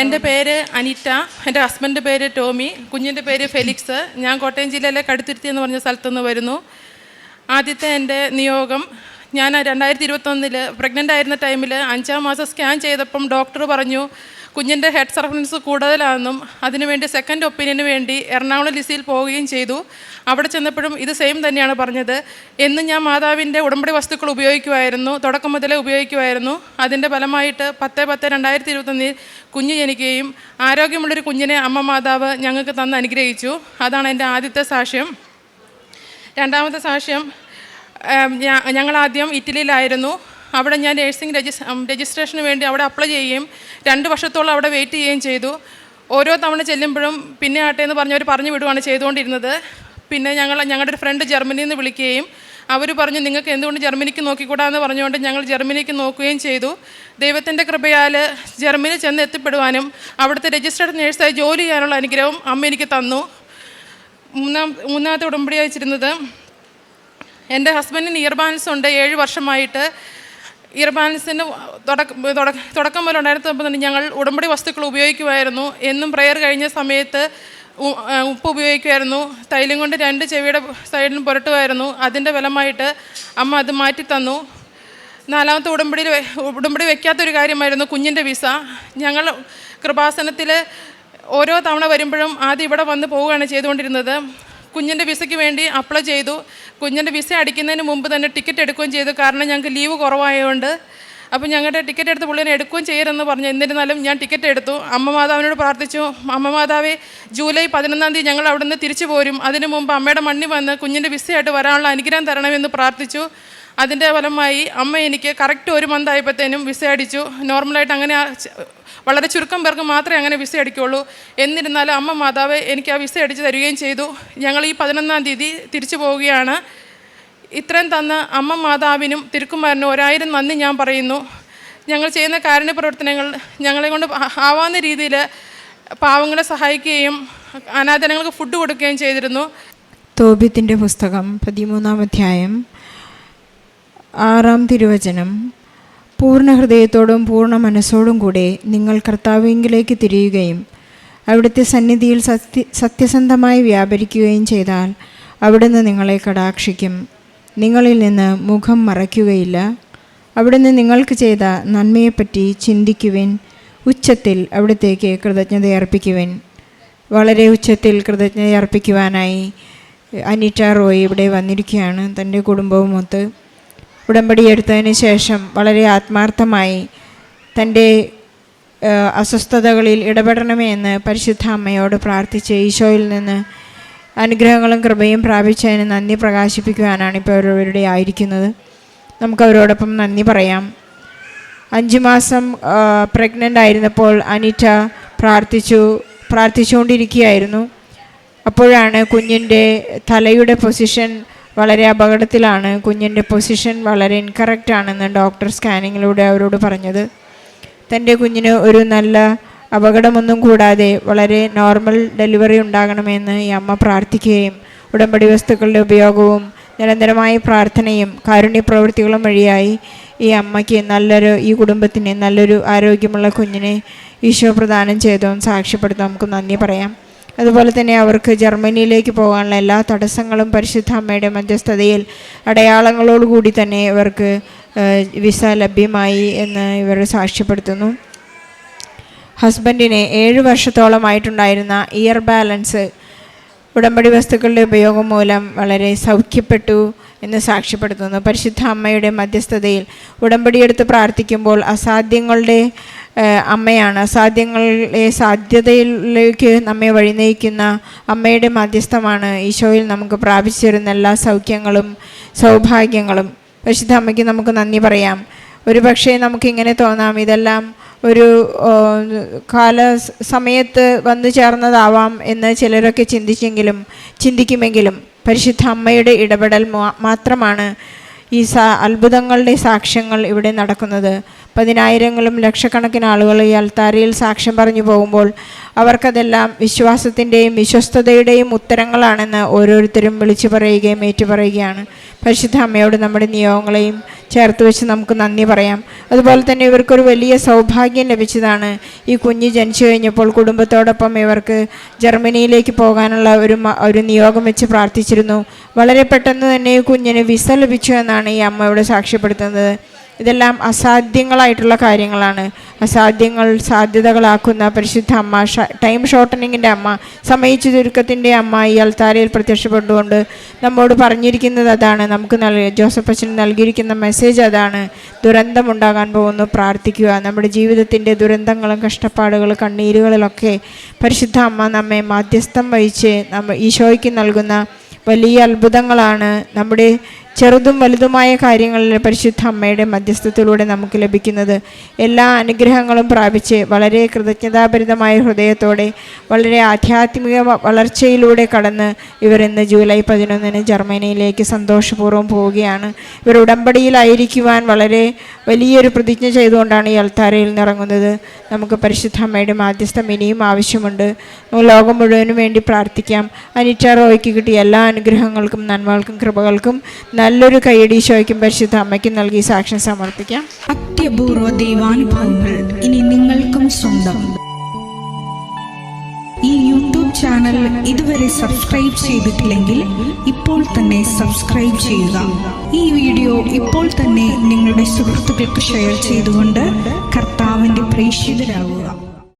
എന്റെ പേര് അനിറ്റ എന്റെ ഹസ്ബൻഡ് പേര് ടോമി കുഞ്ഞിന്റെ പേര് ഫെലിക്സ്. ഞാൻ കോട്ടയം ജില്ലയിലെ കടുത്തുരുത്തി എന്ന് പറഞ്ഞ സ്ഥലത്തുനിന്ന് വരുന്നു. ആദ്യത്തെ എന്റെ നിയോഗം ഞാൻ രണ്ടായിരത്തി ഇരുപത്തൊന്നിൽ പ്രഗ്നന്റ് ആയിരുന്ന ടൈമിൽ അഞ്ചാം മാസം സ്കാൻ ചെയ്തപ്പം ഡോക്ടർ പറഞ്ഞു കുഞ്ഞിന്റെ ഹെഡ് സർഫറൻസ് കൂടുതലാണെന്നും അതിനുവേണ്ടി സെക്കൻഡ് ഒപ്പീനിയന് വേണ്ടി എറണാകുളം ലിസിയിൽ പോവുകയും ചെയ്തു. അവിടെ ചെന്നപ്പോഴും ഇത് സെയിം തന്നെയാണ് പറഞ്ഞത്. എന്നും ഞാൻ മാതാവിന്റെ ഉടമ്പടി വസ്തുക്കൾ ഉപയോഗിക്കുമായിരുന്നു തുടക്കം മുതലേ ഉപയോഗിക്കുമായിരുന്നു. അതിന്റെ ഫലമായിട്ട് പത്ത് പത്ത് രണ്ടായിരത്തി ഇരുപത്തൊന്നിൽ കുഞ്ഞ് ജനിക്കുകയും ആരോഗ്യമുള്ളൊരു കുഞ്ഞിനെ അമ്മ മാതാവ് ഞങ്ങൾക്ക് തന്ന് അനുഗ്രഹിച്ചു. അതാണ് എന്റെ ആദ്യത്തെ സാക്ഷ്യം. രണ്ടാമത്തെ സാക്ഷ്യം ഞങ്ങളാദ്യം ഇറ്റലിയിലായിരുന്നു. അവിടെ ഞാൻ നേഴ്സിംഗ് രജിസ് രജിസ്ട്രേഷന് വേണ്ടി അവിടെ അപ്ലൈ ചെയ്യുകയും രണ്ട് വർഷത്തോളം അവിടെ വെയിറ്റ് ചെയ്യുകയും ചെയ്തു. ഓരോ തവണ ചെല്ലുമ്പോഴും പിന്നെ ആട്ടെ എന്ന് പറഞ്ഞവർ പറഞ്ഞു വിടുവാണ് ചെയ്തുകൊണ്ടിരുന്നത്. പിന്നെ ഞങ്ങൾ ഞങ്ങളുടെ ഒരു ഫ്രണ്ട് ജർമ്മനിയിൽ നിന്ന് വിളിക്കുകയും അവർ പറഞ്ഞു നിങ്ങൾക്ക് എന്തുകൊണ്ട് ജർമ്മനിക്ക് നോക്കിക്കൂടാന്ന് പറഞ്ഞുകൊണ്ട് ഞങ്ങൾ ജർമ്മനിക്ക് നോക്കുകയും ചെയ്തു. ദൈവത്തിന്റെ കൃപയാൽ ജർമ്മനി ചെന്ന് എത്തിപ്പെടുവാനും അവിടുത്തെ രജിസ്റ്റേർഡ് നേഴ്സായി ജോലി ചെയ്യാനുള്ള അനുഗ്രഹം അമ്മ എനിക്ക് തന്നു. മൂന്നാം മൂന്നാമത്തെ ഉടമ്പടി അയച്ചിരുന്നത് എന്റെ ഹസ്ബൻഡിന് ഇയർ ബാലൻസ് ഉണ്ട്. ഏഴ് വർഷമായിട്ട് ഇയർ ബാലൻസിന് തുടക്കം തുടക്കം മുതൽ ഉണ്ടായിരുന്നപ്പോൾ ഞങ്ങൾ ഉടമ്പടി വസ്തുക്കൾ ഉപയോഗിക്കുമായിരുന്നു. എന്നും പ്രയർ കഴിഞ്ഞ സമയത്ത് ഉപ്പ് ഉപയോഗിക്കുമായിരുന്നു. തൈലം കൊണ്ട് രണ്ട് ചെവിയുടെ സൈഡിലും പുരട്ടുമായിരുന്നു. അതിന്റെ ഫലമായിട്ട് അമ്മ അത് മാറ്റി തന്നു. നാലാമത്തെ ഉടമ്പടിയിൽ ഉടമ്പടി വെക്കാത്തൊരു കാര്യമായിരുന്നു കുഞ്ഞിന്റെ വിസ. ഞങ്ങൾ കൃപാസനത്തിൽ ഓരോ തവണ വരുമ്പോഴും ആദ്യം ഇവിടെ വന്ന് പോവുകയാണ് ചെയ്തുകൊണ്ടിരുന്നത്. കുഞ്ഞിന്റെ വിസയ്ക്ക് വേണ്ടി അപ്ലൈ ചെയ്തു. കുഞ്ഞിന്റെ വിസ അടിക്കുന്നതിന് മുമ്പ് തന്നെ ടിക്കറ്റ് എടുക്കുകയും ചെയ്തു. കാരണം ഞങ്ങൾക്ക് ലീവ് കുറവായതുകൊണ്ട്. അപ്പോൾ ഞങ്ങളുടെ ടിക്കറ്റ് എടുത്ത് പുള്ളിനെ എടുക്കുകയും ചെയ്യരുതെന്ന് പറഞ്ഞു. എന്നിരുന്നാലും ഞാൻ ടിക്കറ്റ് എടുത്തു. അമ്മ മാതാവിനോട് പ്രാർത്ഥിച്ചു. അമ്മ മാതാവേ ജൂലൈ പതിനൊന്നാം തീയതി ഞങ്ങൾ അവിടുന്ന് തിരിച്ചു പോരും. അതിനു മുമ്പ് അമ്മയുടെ മണ്ണി വന്ന് കുഞ്ഞിന്റെ വിസയായിട്ട് വരാനുള്ള അനുഗ്രഹം തരണമെന്ന് പ്രാർത്ഥിച്ചു. അതിന്റെ ഫലമായി അമ്മ എനിക്ക് കറക്റ്റ് ഒരു മന്ത് ആയപ്പോഴത്തേനും വിസ അടിച്ചു. നോർമലായിട്ട് അങ്ങനെ വളരെ ചുരുക്കം പേർക്ക് മാത്രമേ അങ്ങനെ വിസ അടിക്കുള്ളൂ. എന്നിരുന്നാലും അമ്മ മാതാവ് എനിക്ക് ആ വിസ അടിച്ച് തരികയും ചെയ്തു. ഞങ്ങൾ ഈ പതിനൊന്നാം തീയതി തിരിച്ചു പോവുകയാണ്. ഇത്രയും തന്ന അമ്മ മാതാവിനും തിരുക്കുമാരനും ഒരായിരം നന്ദി ഞാൻ പറയുന്നു. ഞങ്ങൾ ചെയ്യുന്ന കാരുണ്യ പ്രവർത്തനങ്ങൾ ഞങ്ങളെ കൊണ്ട് ആവാവുന്ന രീതിയിൽ പാവങ്ങളെ സഹായിക്കുകയും അനാഥനങ്ങൾക്ക് ഫുഡ് കൊടുക്കുകയും ചെയ്തിരുന്നു. തോബിത്തിന്റെ പുസ്തകം പതിമൂന്നാം അധ്യായം. ആറാം തിരുവചനം. പൂർണ ഹൃദയത്തോടും പൂർണ മനസ്സോടും കൂടെ നിങ്ങൾ കർത്താവിങ്കിലേക്ക് തിരിയുകയും അവിടുത്തെ സന്നിധിയിൽ സത്യ സത്യസന്ധമായി വ്യാപരിക്കുകയും ചെയ്താൽ അവിടുന്ന് നിങ്ങളെ കടാക്ഷിക്കും. നിങ്ങളിൽ നിന്ന് മുഖം മറയ്ക്കുകയില്ല. അവിടുന്ന് നിങ്ങൾക്ക് ചെയ്ത നന്മയെപ്പറ്റി ചിന്തിക്കുവിൻ. ഉച്ചത്തിൽ അവിടത്തേക്ക് കൃതജ്ഞതയർപ്പിക്കുവിൻ. വളരെ ഉച്ചത്തിൽ കൃതജ്ഞത അർപ്പിക്കുവാനായി അനിറ്റ റോയ് ഇവിടെ വന്നിരിക്കുകയാണ് തന്റെ കുടുംബവുമൊത്ത്. ഉടമ്പടി എടുത്തതിന് ശേഷം വളരെ ആത്മാർത്ഥമായി തന്റെ അസ്വസ്ഥതകളിൽ ഇടപെടണമേ എന്ന് പരിശുദ്ധ അമ്മയോട് പ്രാർത്ഥിച്ച് ഈശോയിൽ നിന്ന് അനുഗ്രഹങ്ങളും കൃപയും പ്രാപിച്ചതിന് നന്ദി പ്രകാശിപ്പിക്കുവാനാണ് ഇപ്പോൾ അവരുടെ ആയിരിക്കുന്നത്. നമുക്ക് അവരോടൊപ്പം നന്ദി പറയാം. അഞ്ച് മാസം പ്രഗ്നന്റ് ആയിരുന്നപ്പോൾ അനിറ്റ പ്രാർത്ഥിച്ചു പ്രാർത്ഥിച്ചുകൊണ്ടിരിക്കുകയായിരുന്നു. അപ്പോഴാണ് കുഞ്ഞിന്റെ തലയുടെ പൊസിഷൻ വളരെ അപകടത്തിലാണ്. കുഞ്ഞിന്റെ പൊസിഷൻ വളരെ ഇൻകറക്റ്റ് ആണെന്ന് ഡോക്ടർ സ്കാനിങ്ങിലൂടെ അവരോട് പറഞ്ഞത്. തന്റെ കുഞ്ഞിന് ഒരു നല്ല അപകടമൊന്നും കൂടാതെ വളരെ നോർമൽ ഡെലിവറി ഉണ്ടാകണമെന്ന് ഈ അമ്മ പ്രാർത്ഥിക്കുകയും ഉടമ്പടി വസ്തുക്കളുടെ ഉപയോഗവും നിരന്തരമായ പ്രാർത്ഥനയും കാരുണ്യ പ്രവൃത്തികളും വഴിയായി ഈ അമ്മയ്ക്ക് നല്ലൊരു ഈ കുടുംബത്തിന് നല്ലൊരു ആരോഗ്യമുള്ള കുഞ്ഞിനെ ഈശോ പ്രദാനം ചെയ്തതും സാക്ഷ്യപ്പെടുത്താൻ നമുക്ക് നന്ദി പറയാം. അതുപോലെ തന്നെ അവർക്ക് ജർമ്മനിയിലേക്ക് പോകാനുള്ള എല്ലാ തടസ്സങ്ങളും പരിശുദ്ധ അമ്മയുടെ മധ്യസ്ഥതയിൽ അടയാളങ്ങളോടുകൂടി തന്നെ ഇവർക്ക് വിസ ലഭ്യമായി എന്ന് ഇവർ സാക്ഷ്യപ്പെടുത്തുന്നു. ഹസ്ബൻഡിന് ഏഴ് വർഷത്തോളമായിട്ടുണ്ടായിരുന്ന ഇയർ ബാലൻസ് ഉടമ്പടി വസ്തുക്കളുടെ ഉപയോഗം മൂലം വളരെ സൗഖ്യപ്പെട്ടു എന്ന് സാക്ഷ്യപ്പെടുത്തുന്നു. പരിശുദ്ധ അമ്മയുടെ മധ്യസ്ഥതയിൽ ഉടമ്പടിയെടുത്ത് പ്രാർത്ഥിക്കുമ്പോൾ അസാധ്യങ്ങളുടെ അമ്മയാണ്. അസാധ്യങ്ങളെ സാധ്യതയിലേക്ക് നമ്മെ വഴി നയിക്കുന്ന അമ്മയുടെ മാധ്യസ്ഥമാണ് ഈശോയിൽ നമുക്ക് പ്രാപിച്ചിരുന്ന എല്ലാ സൗഖ്യങ്ങളും സൗഭാഗ്യങ്ങളും. പരിശുദ്ധ അമ്മയ്ക്ക് നമുക്ക് നന്ദി പറയാം. ഒരു പക്ഷേ നമുക്കിങ്ങനെ തോന്നാം ഇതെല്ലാം ഒരു കാല സമയത്ത് വന്നു ചേർന്നതാവാം എന്ന് ചിലരൊക്കെ ചിന്തിച്ചെങ്കിലും ചിന്തിക്കുമെങ്കിലും പരിശുദ്ധ അമ്മയുടെ ഇടപെടൽ മാത്രമാണ് ഈ സാ അത്ഭുതങ്ങളുടെ സാക്ഷ്യങ്ങൾ ഇവിടെ നടക്കുന്നത്. പതിനായിരങ്ങളും ലക്ഷക്കണക്കിന് ആളുകൾ ഈ അൽത്താരയിൽ സാക്ഷ്യം പറഞ്ഞു പോകുമ്പോൾ അവർക്കതെല്ലാം വിശ്വാസത്തിന്റെയും വിശ്വസ്തതയുടെയും ഉത്തരങ്ങളാണെന്ന് ഓരോരുത്തരും വിളിച്ചു പറയുകയും ഏറ്റുപറയുകയാണ് പരിശുദ്ധ അമ്മയോട് നമ്മുടെ നിയോഗങ്ങളെയും ചേർത്ത് വെച്ച് നമുക്ക് നന്ദി പറയാം. അതുപോലെ തന്നെ ഇവർക്കൊരു വലിയ സൗഭാഗ്യം ലഭിച്ചതാണ് ഈ കുഞ്ഞ് ജനിച്ചു കഴിഞ്ഞപ്പോൾ കുടുംബത്തോടൊപ്പം ഇവർക്ക് ജർമ്മനിയിലേക്ക് പോകാനുള്ള ഒരു ഒരു നിയോഗം വെച്ച് പ്രാർത്ഥിച്ചിരുന്നു. വളരെ പെട്ടെന്ന് തന്നെ ഈ കുഞ്ഞിന് വിസ ലഭിച്ചു എന്നാണ് ഈ അമ്മയോട് സാക്ഷ്യപ്പെടുത്തുന്നത്. ഇതെല്ലാം അസാധ്യങ്ങളായിട്ടുള്ള കാര്യങ്ങളാണ്. അസാധ്യങ്ങൾ സാധ്യതകളാക്കുന്ന പരിശുദ്ധ അമ്മ ടൈം ഷോർട്ടനിങ്ങിന്റെ അമ്മ സമയിച്ചു ചുരുക്കത്തിന്റെ അമ്മ ഈ അൽത്താരയിൽ പ്രത്യക്ഷപ്പെട്ടുകൊണ്ട് നമ്മോട് പറഞ്ഞിരിക്കുന്നത് അതാണ്. നമുക്ക് നൽകി ജോസഫ് അച്ഛന് നൽകിയിരിക്കുന്ന മെസ്സേജ് അതാണ്. ദുരന്തമുണ്ടാകാൻ പോകുന്നു പ്രാർത്ഥിക്കുക. നമ്മുടെ ജീവിതത്തിന്റെ ദുരന്തങ്ങളും കഷ്ടപ്പാടുകളും കണ്ണീരുകളിലൊക്കെ പരിശുദ്ധ അമ്മ നമ്മെ മാധ്യസ്ഥം വഹിച്ച് നമ്മ ഈശോയ്ക്ക് നൽകുന്ന വലിയ അത്ഭുതങ്ങളാണ് നമ്മുടെ ചെറുതും വലുതുമായ കാര്യങ്ങളിൽ പരിശുദ്ധ അമ്മയുടെ മധ്യസ്ഥത്തിലൂടെ നമുക്ക് ലഭിക്കുന്നത് എല്ലാ അനുഗ്രഹങ്ങളും പ്രാപിച്ച് വളരെ കൃതജ്ഞതാഭരിതമായ ഹൃദയത്തോടെ വളരെ ആധ്യാത്മിക വളർച്ചയിലൂടെ കടന്ന് ഇവർ ഇന്ന് ജൂലൈ പതിനൊന്നിന് ജർമ്മനിയിലേക്ക് സന്തോഷപൂർവം പോവുകയാണ്. ഇവർ ഉടമ്പടിയിലായിരിക്കുവാൻ വളരെ വലിയൊരു പ്രതിജ്ഞ ചെയ്തുകൊണ്ടാണ് ഈ അൾത്താരയിൽ നിറങ്ങുന്നത് നമുക്ക് പരിശുദ്ധ അമ്മയുടെ മാധ്യസ്ഥം ഇനിയും ആവശ്യമുണ്ട്. ലോകം മുഴുവനും വേണ്ടി പ്രാർത്ഥിക്കാം. അനിറ്റ റോയ്ക്ക് കിട്ടിയ എല്ലാ അനുഗ്രഹങ്ങൾക്കും നന്മകൾക്കും കൃപകൾക്കും നല്ലൊരു കൈയടി ഈശോയ്ക്കും പരിശുദ്ധ അമ്മയ്ക്കും നൽകി സാക്ഷ്യം സമർപ്പിക്കാം. അത്യപൂർവ ദൈവാനുഭവങ്ങൾ ഇനി നിങ്ങൾക്കും സ്വന്തം. ഈ യൂട്യൂബ് ചാനൽ ഇതുവരെ സബ്സ്ക്രൈബ് ചെയ്തിട്ടില്ലെങ്കിൽ ഇപ്പോൾ തന്നെ സബ്സ്ക്രൈബ് ചെയ്യുക. ഈ വീഡിയോ ഇപ്പോൾ തന്നെ നിങ്ങളുടെ സുഹൃത്തുക്കൾക്ക് ഷെയർ ചെയ്തുകൊണ്ട് കർത്താവിന്റെ പ്രേക്ഷിതരാകുക.